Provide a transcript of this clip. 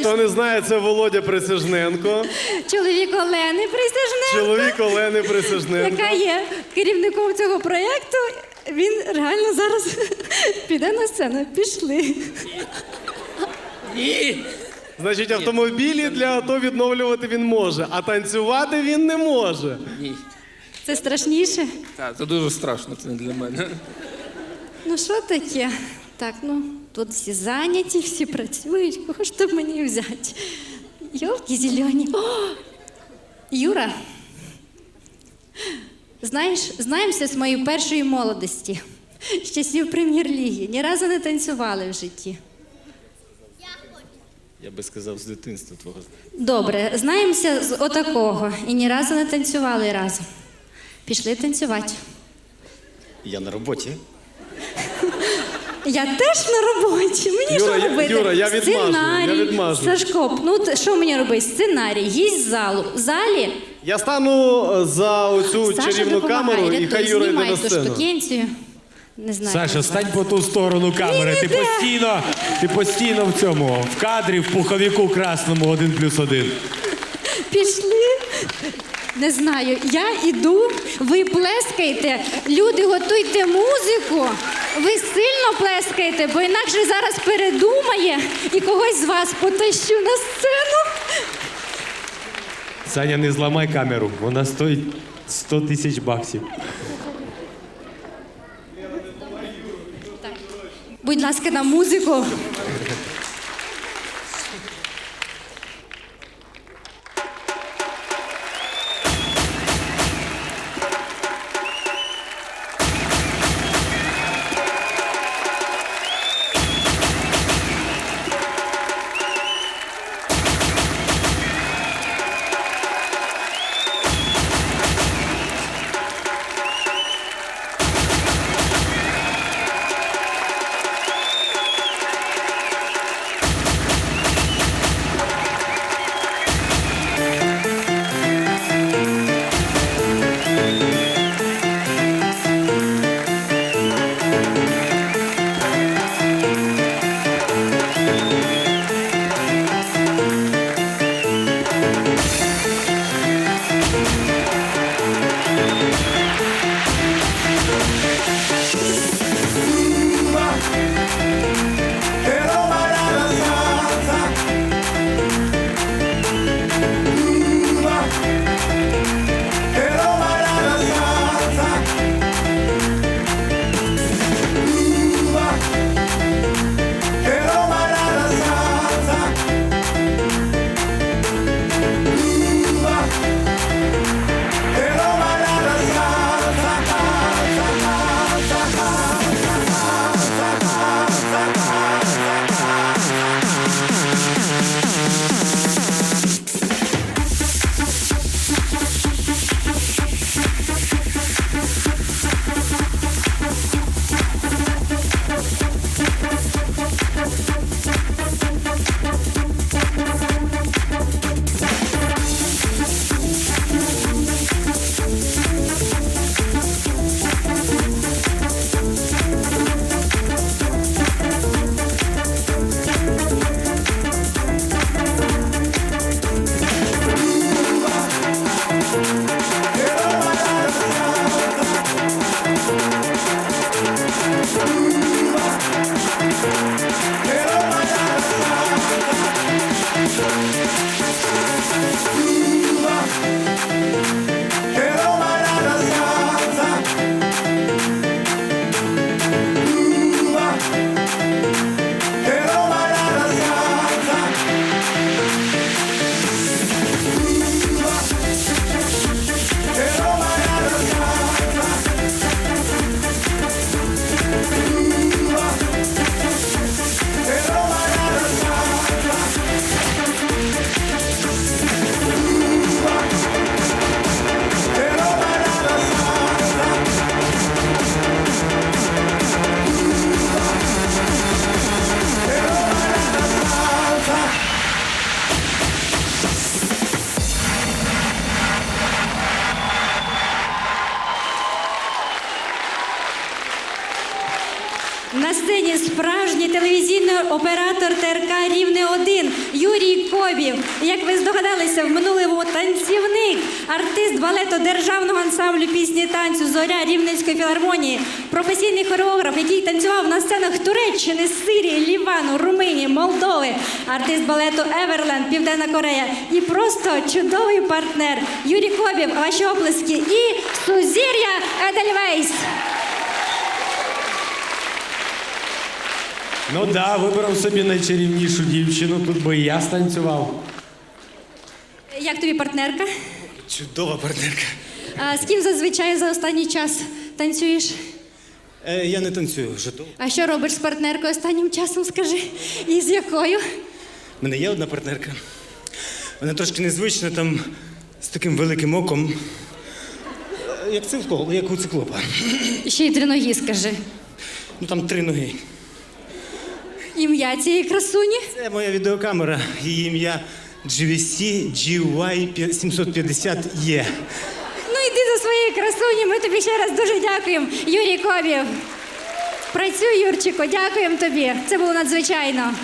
Хто не знає, це Володя Присяжненко, Чоловік Олени Присяжненко, чоловік Олени Присяжненко. яка є керівником цього проєкту. Він реально зараз піде на сцену. Пішли. Ні. Значить, автомобілі для АТО відновлювати він може, а танцювати він не може. Ні. Це страшніше. Так, це дуже страшно, це не для мене. Ну що таке? Так, ну тут всі зайняті, всі працюють. Кого ж там мені взяти? Йолки зелені. О! Юра. Знаєш, знаємося з моєї першої молодості. З часів прем'єр-ліги. Ні разу не танцювали в житті. Я би сказав, з дитинства твого. Добре, знаємося з отакого. І ні разу не танцювали разом. Пішли танцювати. Я на роботі. Я теж на роботі. Мені Юра, що я- робити? Юра, я відмажу, я Сценарій. відмажу. Сашко, ну т- що мені робити? Сценарій, їсть з залу. В залі Я стану е, за оцю Саша чарівну допомагає, камеру і рятує, хай Юра йде знімай на ту сцену. штукенцію. Не знаю. Саша, стань по ту сторону камери. Ти постійно, ти постійно в цьому, в кадрі, в пуховіку красному один плюс один. Пішли. Не знаю, я іду, ви плескаєте, люди готуйте музику, ви сильно плескаєте, бо інакше зараз передумає і когось з вас потащу на сцену. Саня, не зламай камеру, вона стоїть 100 тисяч баксів. Будь ласка, на музику. Оператор ТРК Рівне 1 Юрій Кобів. Як ви здогадалися, в минулому танцівник, артист балету державного ансамблю пісні танцю Зоря Рівненської філармонії, професійний хореограф, який танцював на сценах Туреччини, Сирії, Лівану, Румунії, Молдови, артист балету Еверленд, Південна Корея і просто чудовий партнер Юрій Кобів. Ваші оплески і Сузір'я Едельвейс. Ну да, вибрав собі найчарівнішу дівчину, тут би і я станцював. Як тобі партнерка? Чудова партнерка. А з ким зазвичай за останній час танцюєш? Е, я не танцюю вже довго. А що робиш з партнеркою останнім часом, скажи? І з якою? У мене є одна партнерка. Вона трошки незвична, там з таким великим оком. Е, Як цивкол, як у циклопа. Ще й три ноги, скажи. Ну там три ноги. Ім'я цієї красуні? Це моя відеокамера. Її ім'я GVC GY 750E. Ну йди за своєю красуні, ми тобі ще раз дуже дякуємо. Юрій Ковів. Працюй, Юрчику, дякуємо тобі. Це було надзвичайно.